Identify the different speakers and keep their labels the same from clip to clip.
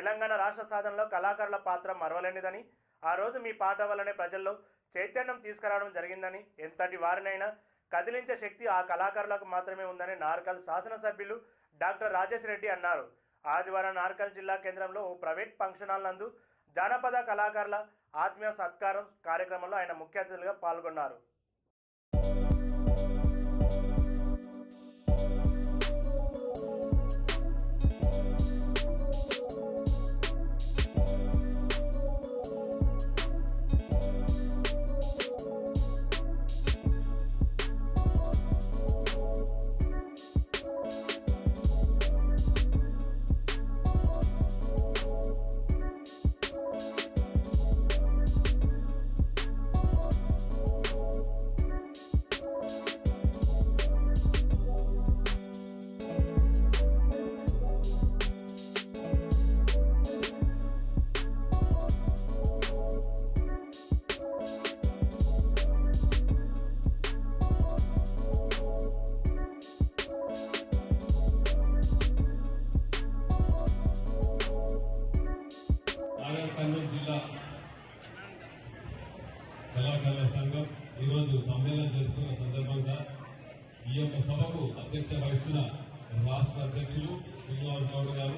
Speaker 1: తెలంగాణ రాష్ట్ర సాధనలో కళాకారుల పాత్ర మరవలేనిదని ఆ రోజు మీ పాట వల్లనే ప్రజల్లో చైతన్యం తీసుకురావడం జరిగిందని ఎంతటి వారినైనా కదిలించే శక్తి ఆ కళాకారులకు మాత్రమే ఉందని నార్కల్ శాసనసభ్యులు డాక్టర్ రాజేష్ రెడ్డి అన్నారు. ఆదివారం నార్కల్ జిల్లా కేంద్రంలో ఓ ప్రైవేట్ ఫంక్షన్ హాల్ నందు జానపద కళాకారుల ఆత్మీయ సత్కారం కార్యక్రమంలో ఆయన ముఖ్య అతిథులుగా పాల్గొన్నారు.
Speaker 2: కళాకారుల సంఘం ఈరోజు సమ్మేళనం జరుపుకున్న సందర్భంగా ఈ యొక్క సభకు అధ్యక్ష వహిస్తున్న రాష్ట్ర అధ్యక్షులు శ్రీనివాస్ గౌడ్ గారు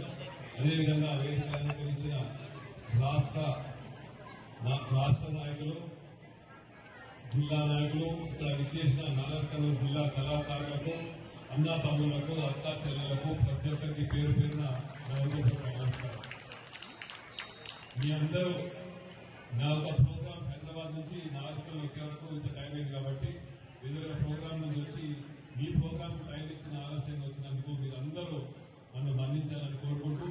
Speaker 2: అదేవిధంగా వేదిక అలంకరించిన రాష్ట్ర రాష్ట్ర నాయకులు జిల్లా నాయకులు ఇక్కడ విచ్చేసిన నాగర్ జిల్లా కళాకారులకు అన్నా తమ్ములకు అక్కా చెల్లెలకు ప్రతి ఒక్కరికి పేరు పేరున నమస్కారం. మీ అందరూ నా యొక్క ప్రోగ్రామ్స్ హైదరాబాద్ నుంచి నాగరికలు వచ్చే వరకు ఇంత టైం అయింది కాబట్టి వివిధ ప్రోగ్రామ్ నుంచి వచ్చి మీ ప్రోగ్రామ్ టైం ఇచ్చిన ఆలస్యంగా వచ్చినందుకు మీరు అందరూ నన్ను మన్నించాలని కోరుకుంటూ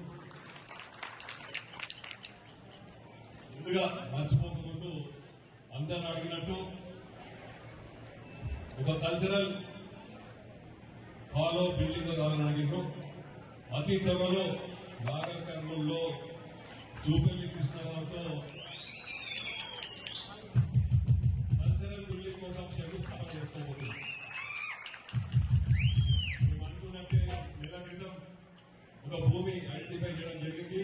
Speaker 2: ముందుగా మర్చిపోతు ముందు అందరూ అడిగినట్టు ఒక కల్చరల్ హాలో బిల్డింగ్ కావాలని అడిగినారు అతి త్వరలో నాగర్ కర్నూలులో జూపల్లి కృష్ణరావుతో భూమి ఐడెంటిఫై చేయడం జరిగింది.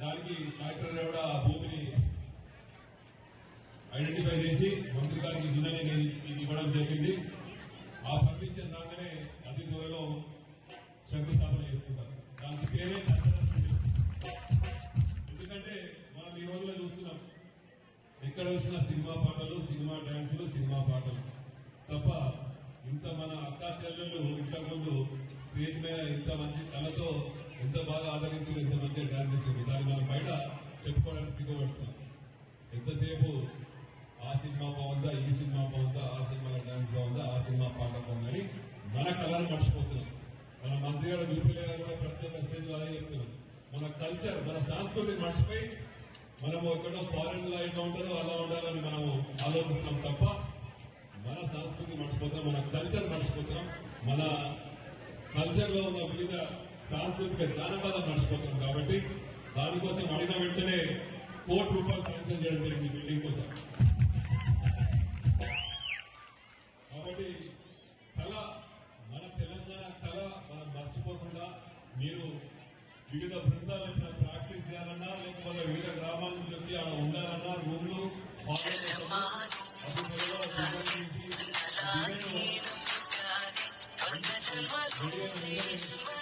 Speaker 2: దానికి కలెక్టర్ కూడా ఆ భూమిని ఐడెంటిఫై చేసి మంత్రి గారికి నిన్ననే నేను ఇది ఇవ్వడం జరిగింది. ఆ పర్మిషన్ రాగానే అతి త్వరలో శంకుస్థాపన చేసుకుంటాం. దానికి పేరే ఎందుకంటే మనం ఈ రోజులో చూస్తున్నాం ఎక్కడ వచ్చిన సినిమా పాటలు సినిమా డ్యాన్సులు సినిమా పాటలు. తప్ప ఇంత మన అక్కా చెల్లెళ్ళు ఇంతకుముందు స్టేజ్ మీద ఇంత మంచి కళతో ఎంత బాగా ఆదరించి ఎంత మంచిగా డ్యాన్స్ చేసింది. దాన్ని మనం బయట చెప్పుకోవడానికి సిగ్గుపడుతున్నాం. ఎంతసేపు ఆ సినిమా బాగుందా ఈ సినిమా బాగుందా ఆ సినిమాలో డ్యాన్స్ బాగుందా ఆ సినిమా పాట బాగుందని మన కళను మర్చిపోతున్నాం. మన మంత్రి గారు చూపిలే గారు కూడా ప్రతి ఒక్క అదే చెప్తున్నాం మన కల్చర్ మన సంస్కృతిని మర్చిపోయి మనము ఎక్కడో ఫారెన్లో ఎట్లా ఉంటారో అలా ఉండాలని మనము ఆలోచిస్తున్నాం తప్ప మన సంస్కృతి మర్చిపోతున్నాం మన కల్చర్ మర్చిపోతున్నాం. మన కల్చర్లో ఉన్న వివిధ సాంస్కృతిక జానపదం మర్చిపోతున్నాం కాబట్టి దానికోసం అడిగిన వెంటనే కోటి రూపాయలు శాంక్షన్ చేయడం జరిగింది బిల్డింగ్ కోసం కాబట్టి కళ మన తెలంగాణ కళ మనం మర్చిపోకుండా మీరు వివిధ బృందాలు ప్రాక్టీస్ చేయాలన్నా లేకపోతే వివిధ గ్రామాల నుంచి వచ్చి అలా ఉండాలన్నా రూమ్లు హాల్